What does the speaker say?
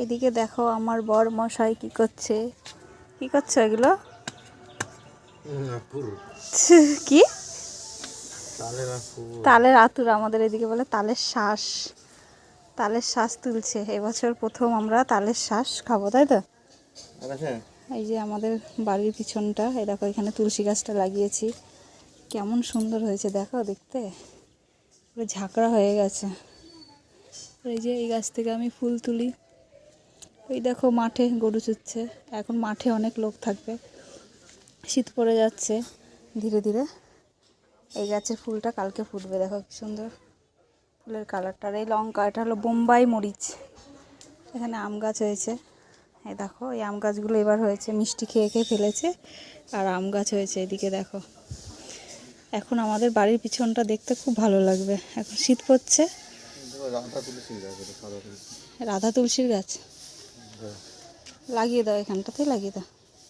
এদিকে দেখো আমার বর মশাই কি করছে। কি করছ এগুলো? কি? তালের আতুর আমাদের এদিকে বলে তালের শ্বাস। তালের শ্বাস তুলছে। এবছর প্রথম আমরা তালের শ্বাস খাব তাই তো? এই যে আমাদের বাড়ির পিছনটা এই দেখো এখানে তুলসী গাছটা লাগিয়েছি। কেমন সুন্দর হয়েছে দেখো দেখতে। পুরো ঝাঁকড়া হয়ে গেছে। এই যে এই গাছ থেকে আমি ফুল তুলি। ওই দেখো মাঠে গরু চুচ্ছে। এখন মাঠে অনেক লোক থাকবে। শীত পড়ে যাচ্ছে ধীরে ধীরে। এই গাছের ফুলটা কালকে ফুটবে দেখো কি সুন্দর। ফুলের কালারটা। আর এই লঙ্কা এটা হলো বোম্বাই মরিচ। এখানে আম গাছ হয়েছে। এই দেখো এই আম গাছগুলো এবার হয়েছে মিষ্টি খেয়ে খেয়ে ফেলেছে। আর আম গাছ হয়েছে এদিকে দেখো। এখন আমাদের বাড়ির পিছনটা দেখতে খুব ভালো লাগবে। এখন শীত পড়ছে। রাধা তুলসীর গাছ? লাগিয়ে দাও এখানটাতে লাগিয়ে দাও।